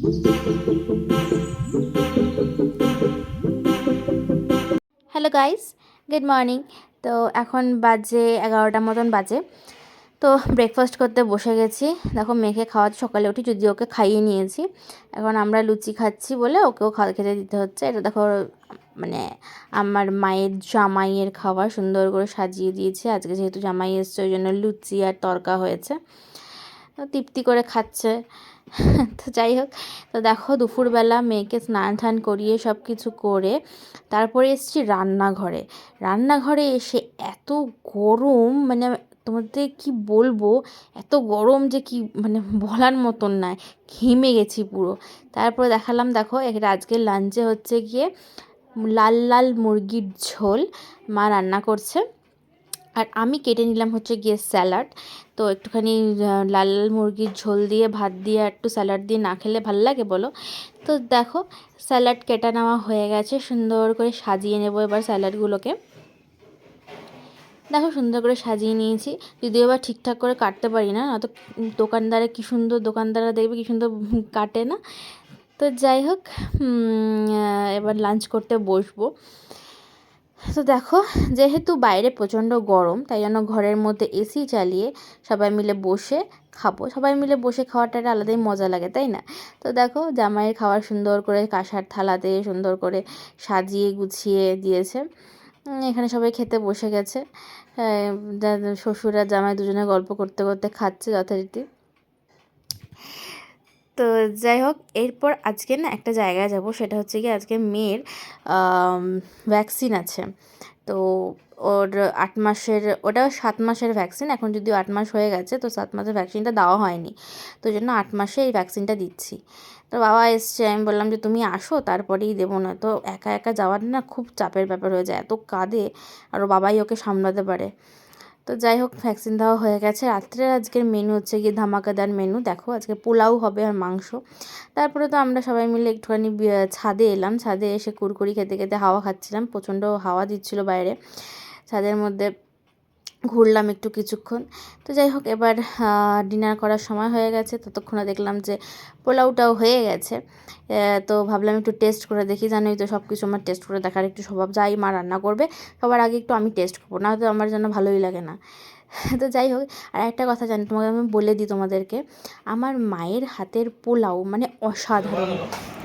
Hello guys good morning তো এখন বাজে এগারোটার মতন বাজে। তো ব্রেকফাস্ট করতে বসে গেছি। দেখো মেখে খাওয়া সকালে উঠি যদি ওকে খাইয়ে নিয়েছি। এখন আমরা লুচি খাচ্ছি বলে ওকেও খাওয়া খেতে দিতে হচ্ছে। এটা দেখো মানে আমার মায়ের জামাইয়ের খাবার সুন্দর করে সাজিয়ে দিয়েছে। আজকে যেহেতু জামাই এসছে, ওই জন্য লুচি আর তরকা হয়েছে। তৃপ্তি করে খাচ্ছে। তো যাই হোক তো দেখো দুপুরবেলা মেয়েকে স্নান টান করিয়ে সব কিছু করে তারপরে এসেছি রান্নাঘরে। রান্নাঘরে এসে এত গরম মানে তোমাদের কি বলব? এত গরম যে কি মানে বলার মতন নয় ঘেমে গেছি পুরো। তারপরে দেখালাম, দেখো এটা আজকে লাঞ্চে হচ্ছে গিয়ে লাল লাল মুরগির ঝোল মা রান্না করছে। আর আমি কেটে নিলাম হচ্ছে গিয়ে স্যালাড। তো একটুখানি লাল লাল মুরগির ঝোল দিয়ে, ভাত দিয়ে, একটু স্যালাড দিয়ে না খেলে ভালো লাগে বলো? তো দেখো, স্যালাড কেটে নেওয়া হয়ে গেছে। সুন্দর করে সাজিয়ে নেব এবার স্যালাডগুলোকে। দেখো সুন্দর করে সাজিয়ে নিয়েছি। যদিও এবার ঠিকঠাক করে কাটতে পারি না অত দোকানদারে কী সুন্দর, দোকানদাররা দেখবে কী সুন্দর কাটে না। তো যাই হোক এবার লাঞ্চ করতে বসবো। তো দেখো, যেহেতু বাইরে প্রচণ্ড গরম, তাই জন্য ঘরের মধ্যে এসি চালিয়ে সবাই মিলে বসে খাব। সবাই মিলে বসে খাওয়াটা একটা আলাদাই মজা লাগে, তাই না? তো দেখো, জামাইয়ের খাবার সুন্দর করে কাঁসার থালাতে সুন্দর করে সাজিয়ে গুছিয়ে দিয়েছে। এখানে সবাই খেতে বসে গেছে। শ্বশুর আর জামাই দুজনে গল্প করতে করতে খাচ্ছে যথারীতি। তো যাই হোক, এরপর আজকে না একটা জায়গায় যাব, সেটা হচ্ছে কি আজকে মেয়ের ভ্যাকসিন আছে। তো ওর আট মাসের, ওটা সাত মাসের ভ্যাকসিন এখন যদিও আট মাস হয়ে গেছে, তো সাত মাসের ভ্যাকসিনটা দেওয়া হয়নি। তো জন্য আট মাসে এই ভ্যাকসিনটা দিচ্ছি। তো বাবা এসছে, আমি বললাম যে, তুমি আসো, তারপরেই দেবো না। তো একা একা যাওয়ার না খুব চাপের ব্যাপার হয়ে যায়, এত কাঁদে, আর বাবাই ওকে সামলাতে পারে। তো যাই হোক ভ্যাকসিন দেওয়া হয়ে গেছে। রাত্রে আজকের মেনু হচ্ছে গিয়ে ধামাকাদার মেনু দেখো, আজকে পোলাও হবে আর মাংস। তারপরে তো আমরা সবাই মিলে একটুখানি ছাদে এলাম। ছাদে এসে কুরকুরি খেতে খেতে হাওয়া খাচ্ছিলাম। প্রচণ্ড হাওয়া দিচ্ছিল বাইরে। ছাদের মধ্যে ঘুরলাম একটু কিছুক্ষণ। তো যাই হোক, এবার ডিনার করার সময় হয়ে গেছে। ততক্ষণে দেখলাম যে পোলাওটাও হয়ে গেছে। তো ভাবলাম একটু টেস্ট করে দেখি। জানোই তো সব কিছু আমার টেস্ট করে দেখার একটু স্বভাব। যাই মা রান্না করবে, সবার আগে একটু আমি টেস্ট করব, না তো আমার জন্য ভালোই লাগে না। তো যাই হোক আর একটা কথা জানি তোমাকে আমি বলে দিই তোমাদেরকে আমার মায়ের হাতের পোলাও মানে অসাধারণ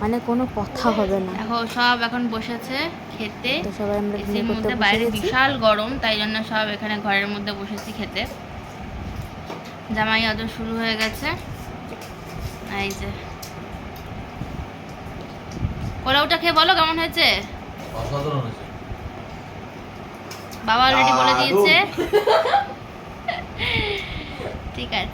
মানে কোনো কথা হবে না। দেখো সব এখন বসেছে খেতে তো সবাই আমরা এসির মধ্যে বাইরে বিশাল গরম তাই জন্য সব এখানে ঘরের মধ্যে বসেছি খেতে। জামাই আদর শুরু হয়ে গেছে। এই যে। পোলাওটা খেয়ে বলো কেমন হয়েছে? অসাধারণ হয়েছে। বাবা অলরেডি বলে দিয়েছে। ঠিক আছে